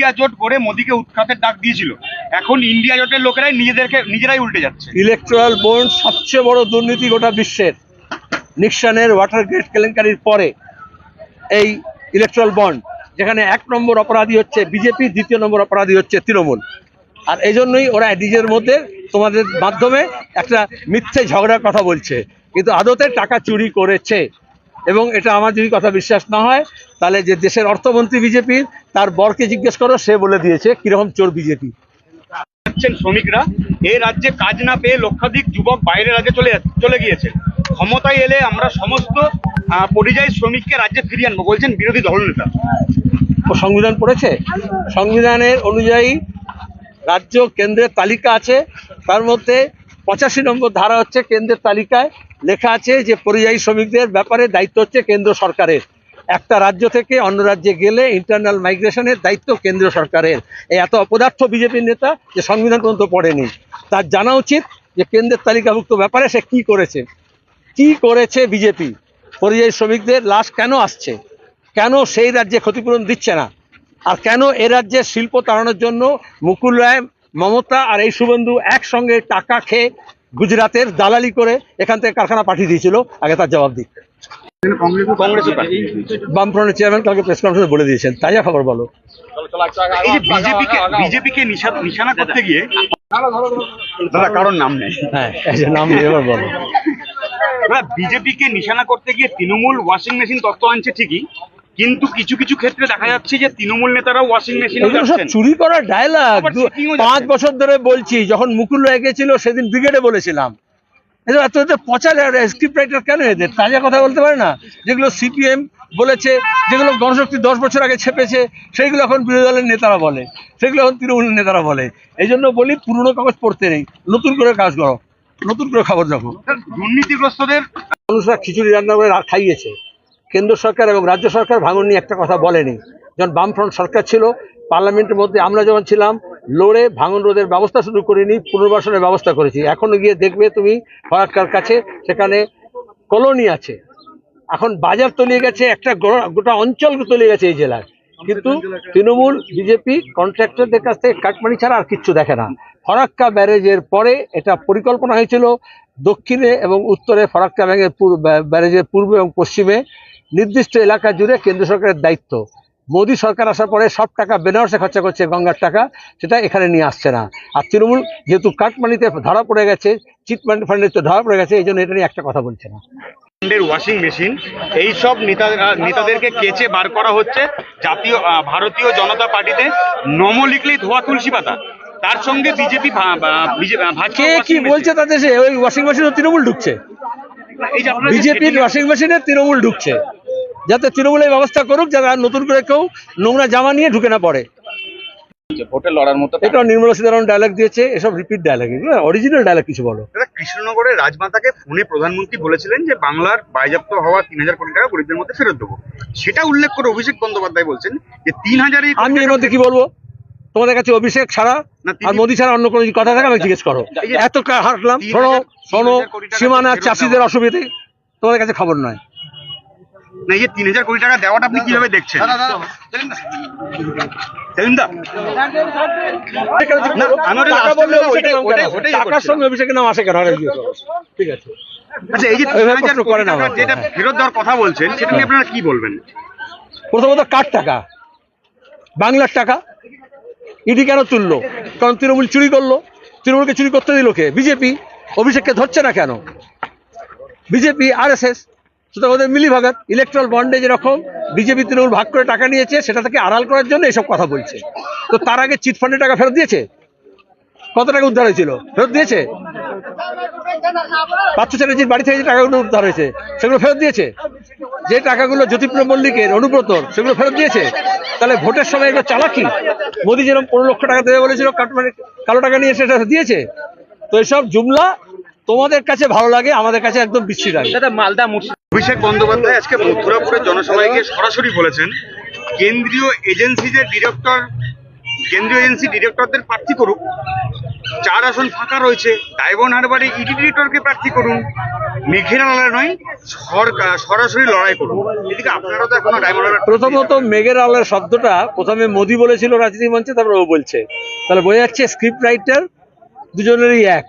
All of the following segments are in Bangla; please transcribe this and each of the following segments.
ইন্ডিয়া জোট করে মোদীকে উৎখাতের ডাক দিয়েছিল। এখন ইন্ডিয়া জোটের লোকেরাই নিজেদেরকে, নিজেরাই উল্টে যাচ্ছে। ইলেকট্রাল বন্ড সবচেয়ে বড় দুর্নীতি গোটা বিশ্বের। নিক্সনের ওয়াটার গেট কেলেঙ্কারির পরে এই ইলেকট্রাল বন্ড, যেখানে এক নম্বর অপরাধী হচ্ছে বিজেপি, দ্বিতীয় নম্বর অপরাধী হচ্ছে তৃণমূল। আর এই জন্যই ওরা নিজের মধ্যে তোমাদের মাধ্যমে একটা মিথ্যে ঝগড়ার কথা বলছে। কিন্তু আদতে টাকা চুরি করেছে। এবং এটা আমার যদি কথা বিশ্বাস না হয় তাহলে যে দেশের অর্থমন্ত্রী বিজেপির তার বরকে জিজ্ঞেস করো সে বলে দিয়েছে কীরকম চোর বিজেপি। যাচ্ছেন শ্রমিকরা এ রাজ্যে কাজ না পেয়ে লক্ষাধিক যুবক বাইরের রাজ্যে চলে চলে গিয়েছে। ক্ষমতায় এলে আমরা সমস্ত পরিযায়ী শ্রমিককে রাজ্যে ফিরিয়ে আনব বলছেন বিরোধী দলনেতা ও সংবিধান পড়েছে? সংবিধানের অনুযায়ী রাজ্য কেন্দ্রের তালিকা আছে তার মধ্যে পঁচাশি নম্বর ধারা হচ্ছে কেন্দ্রের তালিকায় লেখা আছে যে পরিযায়ী শ্রমিকদের ব্যাপারে দায়িত্ব হচ্ছে কেন্দ্র সরকারের। একটা রাজ্য থেকে অন্য রাজ্যে গেলে ইন্টারনাল মাইগ্রেশনের দায়িত্ব কেন্দ্র সরকারের। এই এত অপদার্থ বিজেপির নেতা যে সংবিধান পর্যন্ত পড়েনি। তার জানা উচিত যে কেন্দ্রের তালিকাভুক্ত ব্যাপারে সে কি করেছে। কি করেছে বিজেপি পরিযায়ী শ্রমিকদের লাশ কেন আসছে? কেন সেই রাজ্যে ক্ষতিপূরণ দিচ্ছে না? আর কেন এ রাজ্যের শিল্প তাড়ানোর জন্য মুকুল রায়, মমতা আর এই শুভেন্দু একসঙ্গে টাকা খেয়ে গুজরাতের দালালি করে এখান থেকে কারখানা পাঠিয়ে দিয়েছিল? আগে তার জবাব দিক। বামফ্রন্টের চেয়ারম্যান কালকে প্রেস কনফারেন্সে বলে দিয়েছেন। তাজা খবর বলো। এই যে বিজেপিকে বিজেপিকে নিশানা করতে গিয়ে দাদা কারোর নাম নেই। হ্যাঁ নাম নিয়ে এবার বলো। বিজেপিকে নিশানা করতে গিয়ে তৃণমূল ওয়াশিং মেশিন তত্ত্ব আনছে ঠিকই কিন্তু কিছু কিছু ক্ষেত্রে দেখা যাচ্ছে যে তৃণমূল নেতারাও ওয়াশিং মেশিন চুরি করা ডায়লগ। পাঁচ বছর ধরে বলছি যখন মুকুল রায় গেছিল সেদিন ব্রিগেডে বলেছিলাম। এত এদের পচা স্ক্রিপ্ট রাইটার কেন এদের? তাজা কথা বলতে পারে না? যেগুলো সিপিএম বলেছে যেগুলো গণশক্তি দশ বছর আগে ছেপেছে সেইগুলো এখন বিরোধী দলের নেতারা বলে। সেগুলো এখন তৃণমূলের নেতারা বলে। এই জন্য বলি পুরনো কাগজ পড়তে নেই। নতুন করে কাজ করো। নতুন করে খবর দেখো। দুর্নীতিগ্রস্তদের মানুষরা খিচুড়ি রান্না করে খাইয়েছে। কেন্দ্র সরকার এবং রাজ্য সরকার ভাঙন নিয়ে একটা কথা বলেনি। যখন বামফ্রন্ট সরকার ছিল পার্লামেন্টের মধ্যে আমরা যখন ছিলাম লড়ে ভাঙন রোধের ব্যবস্থা শুরু করিনি, পুনর্বাসনের ব্যবস্থা করেছি। এখনও গিয়ে দেখবে তুমি ফরাক্কার কাছে, সেখানে কলোনি আছে। এখন বাজার তলিয়ে গেছে, একটা গোটা অঞ্চল তলিয়ে গেছে এই জেলার কিন্তু তৃণমূল, বিজেপি কন্ট্রাক্টরদের কাছ থেকে কাটমানি ছাড়া আর কিচ্ছু দেখে না। ফরাক্কা ব্যারেজের পরে এটা পরিকল্পনা হয়েছিল দক্ষিণে এবং উত্তরে ফরাক্কা ব্যাঙের ব্যারেজের পূর্বে এবং পশ্চিমে নির্দিষ্ট এলাকা জুড়ে কেন্দ্র সরকারের দায়িত্ব। মোদী সরকার আসার পরে সব টাকা বেনারসে খরচা করছে গঙ্গার টাকা সেটা এখানে নিয়ে আসছে না। আর তৃণমূল যেহেতু কাটমানিতে ধরা পড়ে গেছে চিটমান্ড ফান্ডে তো ধরা পড়ে গেছে এই জন্য এটা নিয়ে একটা কথা বলছে না। ওয়াশিং মেশিন এই সব নেতা নেতাদেরকে কেচে বার করা হচ্ছে জাতীয় ভারতীয় জনতা পার্টিতে নম লিখলেই ধোয়া তুলসী পাতা। তার সঙ্গে বিজেপি কে কি বলছে তাদের সে? ওই ওয়াশিং মেশিনে তৃণমূল ঢুকছে। বিজেপির ওয়াশিং মেশিনে তৃণমূল ঢুকছে। যাতে তৃণমূল এই ব্যবস্থা করুক যাতে আর নতুন করে কেউ নোংরা জামা নিয়ে ঢুকে না পড়ে। ভোটে লড়ার মতো এটা নির্মলা সীতারামন ডায়লগ দিয়েছে এসব রিপিট ডায়লগ এগুলো অরিজিনাল ডায়লগ কিছু বলো। কৃষ্ণনগরের রাজমাতাকে ফোনে প্রধানমন্ত্রী বলেছিলেন যে বাংলার বাজেয়াপ্ত হওয়া তিন হাজার কোটি টাকা গরিবদের মধ্যে ফেরত দেবো। সেটা উল্লেখ করে অভিষেক বন্দ্যোপাধ্যায় বলছেন যে তিন হাজার আমি এর মধ্যে কি বলব? তোমাদের কাছে অভিষেক ছাড়া আর মোদী ছাড়া অন্য কোনো কথা থাকে আমাকে জিজ্ঞেস করো। এত কা- হাঁটলাম শোনো শোনো হাজার কোটি টাকা সীমানা চাষিদের অসুবিধে তোমাদের কাছে খবর নয়। না এই যে তিন হাজার কোটি টাকা দেওয়াটা আপনি কীভাবে দেখছেন? টাকার সঙ্গে অভিষেকের নাম আসে কেন। ঠিক আছে। আচ্ছা এই যে। যেটা ফেরত দেওয়ার কথা বলছেন সেটা নিয়ে আপনারা কি বলবেন? প্রথমত কার টাকা? বাংলার টাকা? ইডি কেন তুললো? কারণ তৃণমূল চুরি করল। তৃণমূলকে চুরি করতে দিল কে? বিজেপি? অভিষেককে ধরছে না কেন? বিজেপি আর এস এস সুতরাং ওদের মিলি ভাগাত ইলেকট্রাল বন্ডে যেরকম বিজেপি, তৃণমূল ভাগ করে টাকা নিয়েছে, সেটা থেকে আড়াল করার জন্য এসব কথা বলছে। তো তার আগে চিট ফান্ডে টাকা ফেরত দিয়েছে? কত টাকা উদ্ধার হয়েছিল? ফেরত দিয়েছে? পার্থ চ্যাটার্জির বাড়ি থেকে যে টাকাগুলো উদ্ধার হয়েছে, সেগুলো ফেরত দিয়েছে? যে টাকাগুলো জ্যোতিপ্রিয় মল্লিকের অনুব্রতর, সেগুলো ফেরত দিয়েছে? তাহলে ভোটের সময় এগুলো চালাকি মোদী যেরকম পনেরো লক্ষ টাকা দেবে বলেছিল কালো টাকা নিয়ে সেটা দিয়েছে। তো এসব জুমলা তোমাদের কাছে ভালো লাগে আমাদের কাছে একদম বিশ্রী লাগে। মালদা অভিষেক বন্দ্যোপাধ্যায় আজকে মথুরাপুরের জনসভায় সরাসরি বলেছেন কেন্দ্রীয় এজেন্সিদের ডিরেক্টর কেন্দ্রীয় এজেন্সি ডিরেক্টরদের প্রার্থী করুক চার আসন ফাঁকা রয়েছে ডায়মন্ড হারবারে ইডি ডিরেক্টরকে প্রার্থী করুন মেঘের আলায় নয় সরকার সরাসরি লড়াই করুন। এদিকে আপনারা তো এখনও ডায়মন্ড প্রথমত মেঘের আলের শব্দটা প্রথমে মোদি বলেছিল রাজনীতি মঞ্চে তারপরে ও বলছে। তাহলে বোঝা যাচ্ছে স্ক্রিপ্ট রাইটার দুজনেরই এক।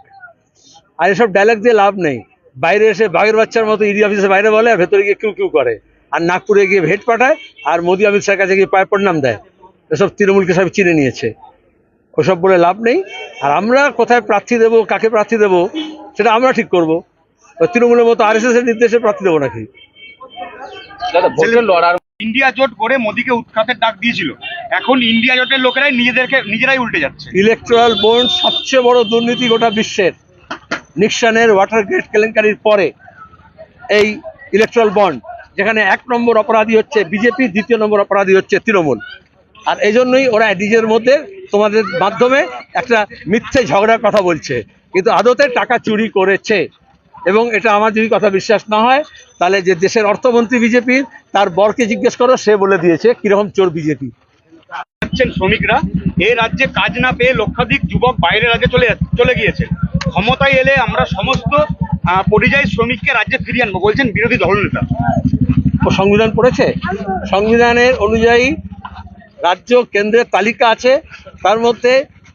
আর এসব ডায়লগ দিয়ে লাভ নেই। বাইরে এসে বাঘের বাচ্চার মতো ইডি অফিসের বাইরে বলে আর ভেতরে গিয়ে কিউ কিউ করে। আর নাগপুরে গিয়ে ভেট পাঠায় আর মোদি অমিত শাহের কাছে গিয়ে পায়ে প্রণাম দেয়। এসব তৃণমূলকে সব চিনে নিয়েছে। ওসব বলে লাভ নেই। আর আমরা কোথায় প্রার্থী দেবো কাকে প্রার্থী দেবো সেটা আমরা ঠিক করব। ওই তৃণমূলের মতো আর এস এস এর নির্দেশে প্রার্থী দেবো নাকি? ইন্ডিয়া জোট করে মোদীকে উৎখাতের ডাক দিয়েছিল। এখন ইন্ডিয়া জোটের লোকেরাই নিজেদেরকে নিজেরাই উল্টে যাচ্ছে। ইলেকট্রাল বন্ড সবচেয়ে বড় দুর্নীতি গোটা বিশ্বের। নিক্সনের ওয়াটার গেট কেলেঙ্কারির পরে এই ইলেকট্রাল বন্ড যেখানে এক নম্বর অপরাধী হচ্ছে বিজেপি দ্বিতীয় নম্বর অপরাধী হচ্ছে তৃণমূল। আর এই জন্যই ওরা নিজের মধ্যে তোমাদের মাধ্যমে একটা মিথ্যে ঝগড়ার কথা বলছে। কিন্তু আদতে টাকা চুরি করেছে। এবং এটা আমার যদি কথা বিশ্বাস না হয়, তাহলে যে দেশের অর্থমন্ত্রী বিজেপির তার বরকে জিজ্ঞেস করো, সে বলে দিয়েছে, কীরকম চোর বিজেপি শ্রমিকরা, এ রাজ্যে কাজ না পেয়ে লক্ষাধিক যুবক বাইরের রাজ্যে চলে চলে গিয়েছে। ক্ষমতায় এলে আমরা সমস্ত পরিযায়ী শ্রমিককে রাজ্যে ফিরিয়ে আনব, বলছেন বিরোধী দলনেতা সংবিধান পড়েছে? সংবিধানের অনুযায়ী রাজ্য কেন্দ্রের তালিকা আছে, তার মধ্যে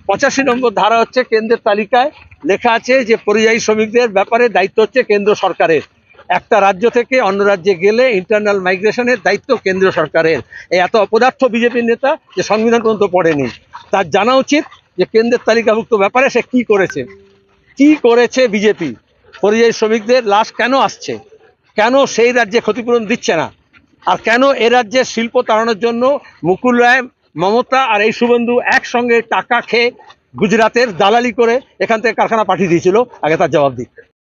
পঁচাশি নম্বর ধারা হচ্ছে কেন্দ্রের তালিকায়, লেখা আছে যে পরিযায়ী শ্রমিকদের ব্যাপারে দায়িত্ব হচ্ছে কেন্দ্র সরকারের। একটা রাজ্য থেকে অন্য রাজ্যে গেলে ইন্টারনাল মাইগ্রেশনের দায়িত্ব কেন্দ্র সরকারের। এই এত অপদার্থ বিজেপির নেতা যে সংবিধান পর্যন্ত পড়েনি। তার জানা উচিত যে কেন্দ্রের তালিকাভুক্ত ব্যাপারে সে কি করেছে। কি করেছে বিজেপি? পরিযায়ী শ্রমিকদের লাশ কেন আসছে? কেন সেই রাজ্যে ক্ষতিপূরণ দিচ্ছে না? আর কেন এ রাজ্যে শিল্প তাড়ানোর জন্য মুকুল রায়, মমতা আর এই সুবন্ধু একসঙ্গে টাকা খেয়ে গুজরাতের দালালি করে এখান থেকে কারখানা পাঠিয়ে দিয়েছিল? আগে তার জবাব দিক।